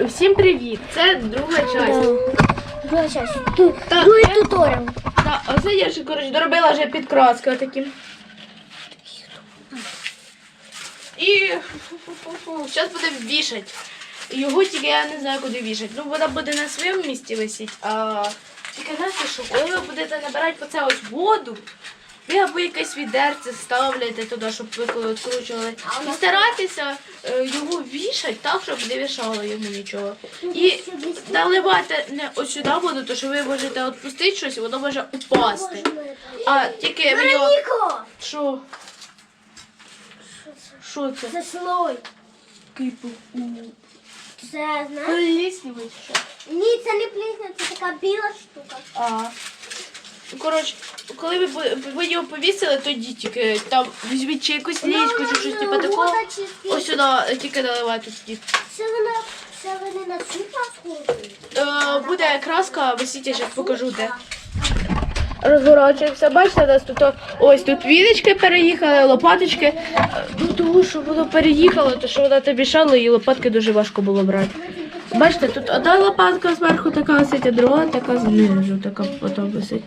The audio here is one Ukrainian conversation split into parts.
Всім привіт! Це друга частина. Друга часть. Другий туторіал. Так, оце я ж коротше доробила вже підкраски отакі. І зараз буде вішати. Його тільки я не знаю, куди вішати. Ну, вона буде на своєму місці висіти, а тільки знаєте, що коли ви будете набирати оце ось воду, ви або якесь відерце ставляєте туди, щоб ви відкручували. І старайтеся е, його вішати так, щоб не вішало йому нічого. І наливайте не ось сюди воду, то що ви можете відпустити щось, і воно може упасти. А тільки ви його... Що? Що це? Це слой. Кипу. Це, знаєш? Пліснівий що? Ні, це не плісня, це така біла штука. А. Ну, Коротше, коли ви, ви його повісили, тоді тільки там візьміть чи якусь лічку, чи щось типу такого. Ось сюди тільки наливайте тоді. Це вона, це вони на цю пасху Е, буде краска, висіть, я зараз покажу де. Розворачуємося, бачите, нас тут о- ось тут віночки переїхали, лопаточки. Е, Ну тому що воно переїхало, то що вона тобі шала, і лопатки дуже важко було брати. Бачите, тут одна лопатка зверху така висить, а друга така знизу, така потім висить.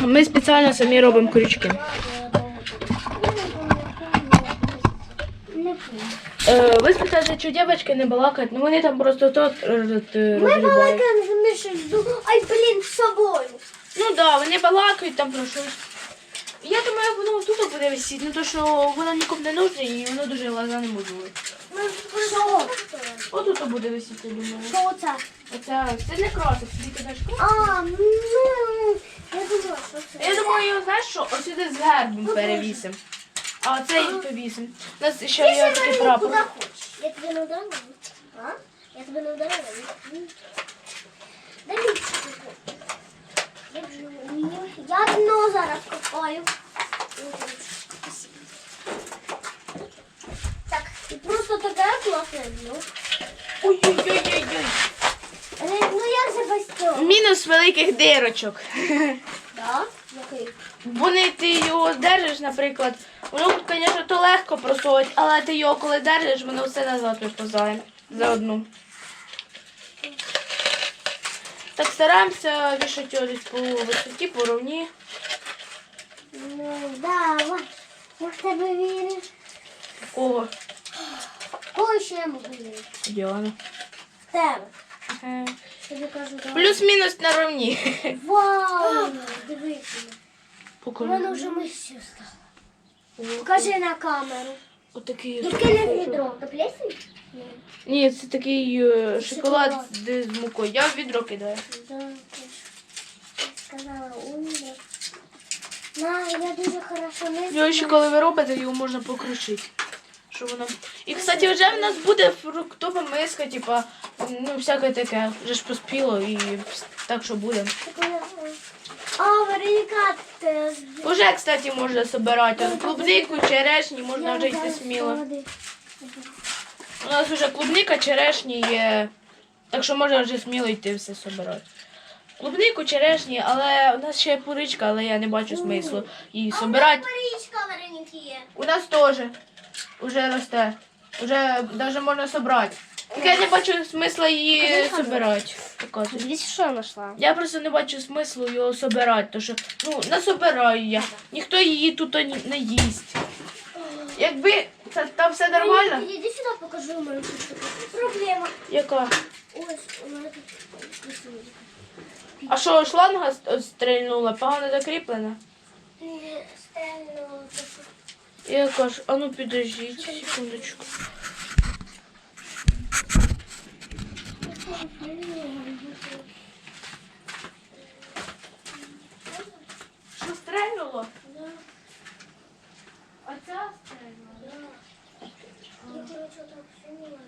Ми спеціально самі робимо крючки. Е, ви спитаєте, чи дівчатки не балакають, ну вони там просто то е, Ми балакаємо з Мишею. Ай, блін, з собою. Ну так, да, вони балакають там про щось. Я думаю, воно тут буде висіти, ну то що воно нікому не нужне і воно дуже глаза не. Що? Отут буде висіти, думаю. Що це? Оце це не красик, собі кидаєш красик. А, ну, я думала, що це. Я думаю, знаєш що, ось сюди з гербом перевісимо. А оце і повісимо. У нас ще є такий прапор. Я тебе не ударила? А? Я тебе не ударила? Дай мені. Я дно зараз копаю. І просто таке класне дно. Ой-ой-ой-ой-ой. Ну без цього? Мінус великих дирочок. Який? Вони ти його держиш, наприклад. Воно, звісно, то легко просовувати, але ти його коли держиш, воно все назад виповзає за одну. Так стараємося вішати його десь по висоті, по ровні. Ну, давай. Я в тебе вірю. Кого? Я вірити? Діана. Тебе. Ага. Тобі кажу, давай. Плюс-мінус на ровні. Вау! Дивись. У мене Покажи. вже мисю стало. Покажи на камеру. Отакий. Яке не відро? Ти плесень? Ні, це такий е, шоколад Шоколад. з з мукою. Я в відро кидаю. Да, сказала умна. На, я дуже хорошо не Його ще коли ви робите, його можна покрушити. Що воно... І, кстати, вже в нас буде фруктова миска, типа, ну, всяке таке. Вже ж поспіло і так, що буде. А. Уже, кстати, можна збирати. Клубнику, черешні, можна вже йти сміло. У нас вже клубника, черешні є. Так що можна вже сміло йти все збирати. Клубнику, черешні, але у нас ще є пуричка, але я не бачу смислу її збирати. Марічка Вероніки є. У нас теж вже росте. Уже навіть можна собрати. Тільки я не бачу смисла її собирати. Показую. Дивись, що знайшла. Я просто не бачу смислу його собирати, тому що ну, насобираю я. Ніхто її тут не їсть. Якби це там все нормально. Іди сюди, покажу мою штуку. Проблема. Яка? Ось, у мене тут рисунок. А що, шланга с- стрельнула, погано закріплена? Ні, стельно. Яка ж? А ну підождіть, секундочку. Що стрельнуло? А ця стрельнула? Я, короче, так сумела.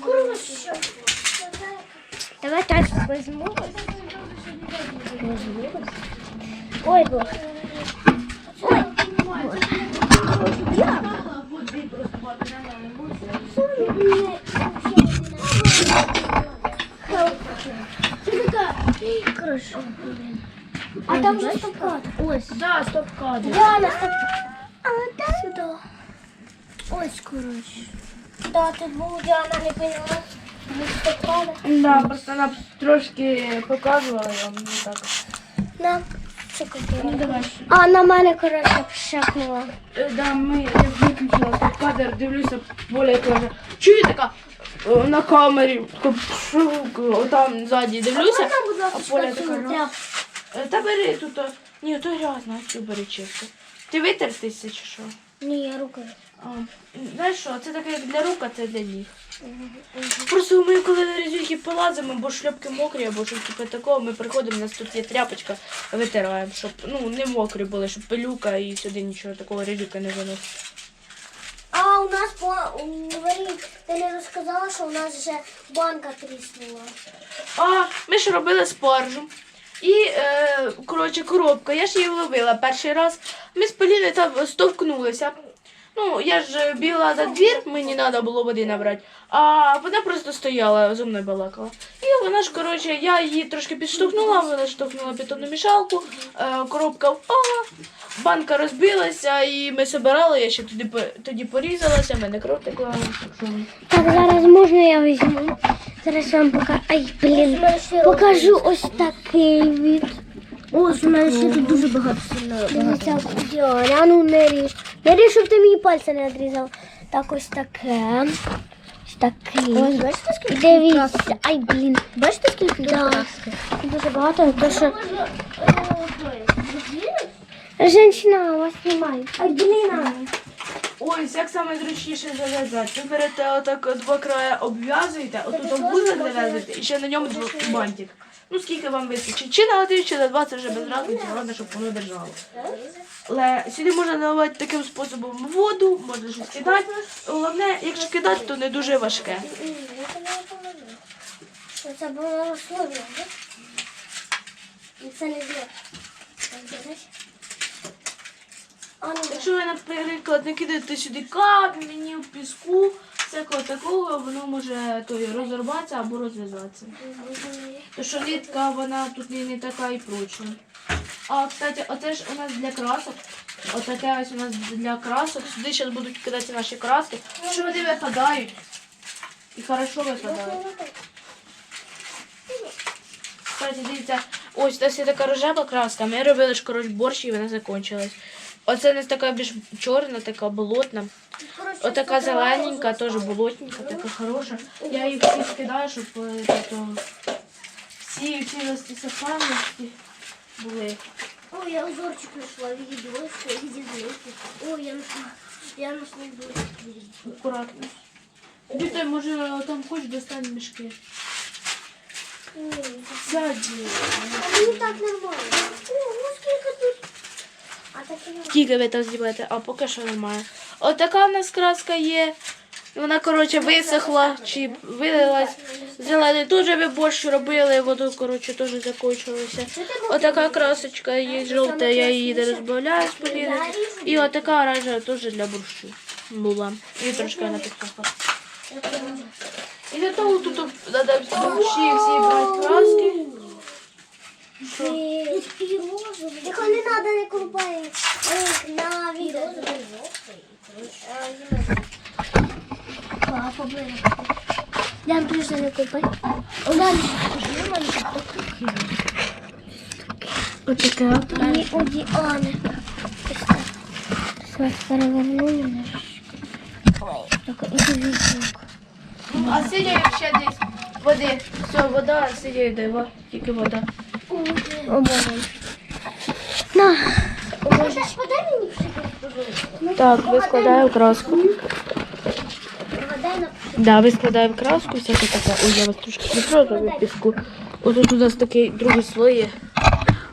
Короче, Давай так возьму. Ой, бог. Ой, Хорошо. А там же стоп-кадр. Ось. Да, стоп-кадр. Діана, стоп. А, да. Сюди. Ось, коротше. Да, тут був Діана, не поняла. Стоп-кадр. Да, просто вона трошки показувала я вам не так. На. Ну давай. А на мене, коротше, пшакнула. Е, Да, ми я виключила тут кадр, дивлюся, Поля каже, чую така е, на камері, там ззаді дивлюся, а Поля така раз. Е, Та бери тут, ні, то грязно, цю бери чисто. Ти витертися чи що? Ні, я рукою. А, знаєш що, це таке як для рук, а це для ніг. Просто ми коли на резюки полазимо, бо шльопки мокрі, або щось типу такого, ми приходимо, у нас тут є тряпочка, витираємо, щоб ну, не мокрі були, щоб пилюка і сюди нічого такого резюка не виносить. А у нас по дворі ти не розказала, що у нас вже банка тріснула. А, ми ж робили спаржу. І, е, коротше, коробка. Я ж її вловила перший раз. Ми з Поліною там стовкнулися. Ну, я ж біла за двір, мені треба було води набрати, а вона просто стояла, зо мною балакала. І вона ж, коротше, я її трошки підштовхнула, вона штовхнула бетонну мішалку, е, коробка впала, банка розбилася, і ми собирали, я ще тоді, тоді порізалася, мене кров текла. Так, зараз можна я візьму. Зараз вам покажу. Ай, блін. Покажу ось такий від. Ось у мене ще тут дуже багато сильно. Дивіться, ну не ріж. Не ріж, щоб ти мені пальця не відрізав. Так, ось таке. Ось такий. Ось, бачите, скільки Дивіться. Ай, блін. Бачите, скільки да. Дуже багато, то що... Женщина, вас знімають. Ай, блін. Ось, як саме зручніше зав'язати. Ви берете отак два края обв'язуєте, отут обвузок зав'язуєте і ще на ньому бантик. Ну скільки вам вистачить? Чи на один, чи на два, це вже без разниці, головне, щоб воно держало. Але сюди можна наливати таким способом воду, можна щось кидати. Головне, якщо кидати, то не дуже важке. Це було слово, так? І це не Якщо ви, наприклад, не кидаєте сюди камінь, піску, всякого такого, воно може то розірватися або розв'язатися. То що нитка, вона тут не, така і прочна. А, кстати, оце ж у нас для красок. Отаке ось у нас для красок. Сюди зараз будуть кидати наші краски. Що вони випадають. І хорошо випадають. Кстати, дивіться, ось є така рожева краска. Ми робили коротше борщ і вона закінчилась. Оце нас така більш чорна, така болотна. Отака зелененька, теж болотненька, така хороша. Я їх всі скидаю, щоб е, тобто, всі цілості сохранності були. Ой, я узорчик нашла в виде дочки, в виде звезды. Ой, я нашла, я нашла дочку. Акуратно. Вітай, може там хоч достань мішки. А мені так нормально. О, ну скільки тут. А так і не Скільки ви там знімаєте? А поки що немає. Отака в нас краска є. Вона, коротше, висохла чи вилилась. Зелений теж ви борщ робили, воду, коротше, теж закінчилося. Отака красочка є жовта, я її не розбавляю з поліни. І отака оранжева теж для борщу була. І трошки вона підсохла. І для того тут треба всі брати краски. Тут і розовий. Тихо, не відео. Папа, блин. Я більше не купай. Далі. Отаке. І у Діани. Зараз перевернули. Ой, так, і дивіться. А сидя ще десь води. Все, вода, сидя йде, тільки вода. О, Боже. На. Так, вискладаю краску. Да, вискладаємо краску, всяке таке. Ой, я вас трошки не піску. Ось у нас такий другий слой є.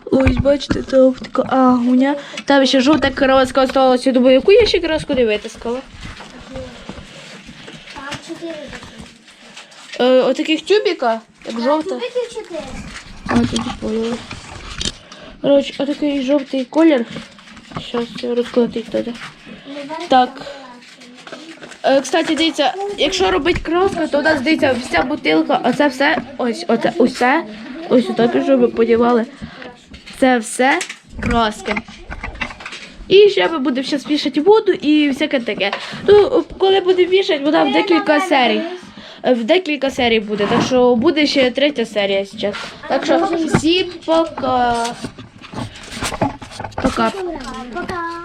Ось, бачите, там така агуня. Там ще жовта краска осталася. Думаю, яку я ще краску не витискала. Е, отаких тюбіка, як жовта. Тюбиків чотири. А, тоді поняла. Коротше, отакий жовтий колір. Щас розкладіть туди. Так. Е, Кстати, дивіться, якщо робити краску, то у нас дивіться вся бутилка, оце все, ось оце усе, ось отак, щоб ви подівали. Це це все краски. І ще ми будемо зараз вішати воду і всяке таке. Ну, коли будемо вішати, вона в декілька серій. В декілька серій буде, так що буде ще третя серія зараз. Так що всім пока. Пока. Пока.